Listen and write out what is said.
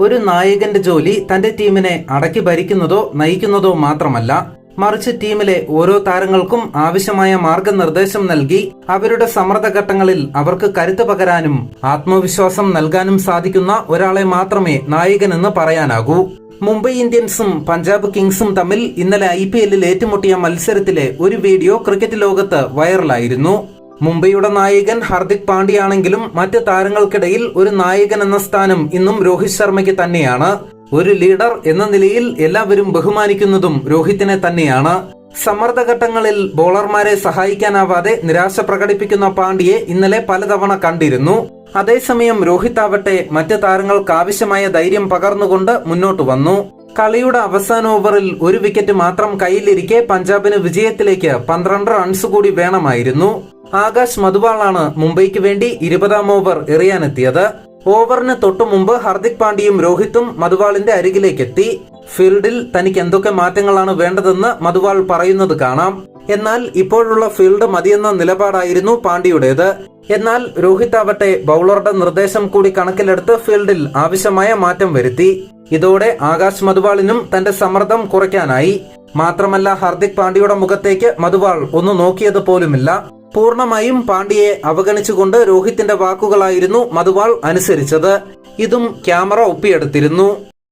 ഒരു നായകന്റെ ജോലി തന്റെ ടീമിനെ അടക്കി ഭരിക്കുന്നതോ നയിക്കുന്നതോ മാത്രമല്ല മറിച്ച് ടീമിലെ ഓരോ താരങ്ങൾക്കും ആവശ്യമായ മാർഗനിർദ്ദേശം നൽകി അവരുടെ സമ്മർദ്ദഘട്ടങ്ങളിൽ അവർക്ക് കരുത്ത് പകരാനും ആത്മവിശ്വാസം നൽകാനും സാധിക്കുന്ന ഒരാളെ മാത്രമേ നായകനെന്ന് പറയാനാകൂ. മുംബൈ ഇന്ത്യൻസും പഞ്ചാബ് കിങ്സും തമ്മിൽ ഇന്നലെ ഐ പി ഏറ്റുമുട്ടിയ മത്സരത്തിലെ ഒരു വീഡിയോ ക്രിക്കറ്റ് ലോകത്ത് വൈറലായിരുന്നു. മുംബൈയുടെ നായകൻ ഹർദിക് പാണ്ഡ്യയാണെങ്കിലും മറ്റ് താരങ്ങൾക്കിടയിൽ ഒരു നായകൻ എന്ന സ്ഥാനം ഇന്നും രോഹിത് ശർമ്മയ്ക്ക് തന്നെയാണ്. ഒരു ലീഡർ എന്ന നിലയിൽ എല്ലാവരും ബഹുമാനിക്കുന്നതും രോഹിത്തിനെ തന്നെയാണ്. സമ്മർദ്ദഘട്ടങ്ങളിൽ ബോളർമാരെ സഹായിക്കാനാവാതെ നിരാശ പ്രകടിപ്പിക്കുന്ന പാണ്ഡ്യയെ ഇന്നലെ പലതവണ കണ്ടിരുന്നു. അതേസമയം രോഹിത് ആവട്ടെ മറ്റ് താരങ്ങൾക്ക് ആവശ്യമായ ധൈര്യം പകർന്നുകൊണ്ട് മുന്നോട്ട് വന്നു. കളിയുടെ അവസാന ഓവറിൽ ഒരു വിക്കറ്റ് മാത്രം കയ്യിലിരിക്കെ പഞ്ചാബിന് വിജയത്തിലേക്ക് പന്ത്രണ്ട് റൺസ് കൂടി വേണമായിരുന്നു. ആകാശ് മധുവാളാണ് മുംബൈക്ക് വേണ്ടി ഇരുപതാം ഓവർ എറിയാനെത്തിയത്. ഓവറിന് തൊട്ടു മുമ്പ് ഹർദിക് പാണ്ഡ്യയും രോഹിത്തും മധുവാളിന്റെ അരികിലേക്കെത്തി. ഫീൽഡിൽ തനിക്ക് എന്തൊക്കെ മാറ്റങ്ങളാണ് വേണ്ടതെന്ന് മധുവാൾ പറയുന്നത് കാണാം. എന്നാൽ ഇപ്പോഴുള്ള ഫീൽഡ് മതിയെന്ന നിലപാടായിരുന്നു പാണ്ഡ്യയുടേത്. എന്നാൽ രോഹിത് ആവട്ടെ ബൗളറുടെ നിർദ്ദേശം കൂടി കണക്കിലെടുത്ത് ഫീൽഡിൽ ആവശ്യമായ മാറ്റം വരുത്തി. ഇതോടെ ആകാശ് മധുവാളിനും തന്റെ സമ്മർദ്ദം കുറയ്ക്കാനായി. മാത്രമല്ല ഹർദിക് പാണ്ഡ്യയുടെ മുഖത്തേക്ക് മധുവാൾ ഒന്ന് നോക്കിയത് പോലുമില്ല. പൂർണമായും പാണ്ഡ്യയെ അവഗണിച്ചുകൊണ്ട് രോഹിത്തിന്റെ വാക്കുകളായിരുന്നു മധുവാൾ അനുസരിച്ചത്. ഇതും ക്യാമറ ഒപ്പിയെടുത്തിരുന്നു.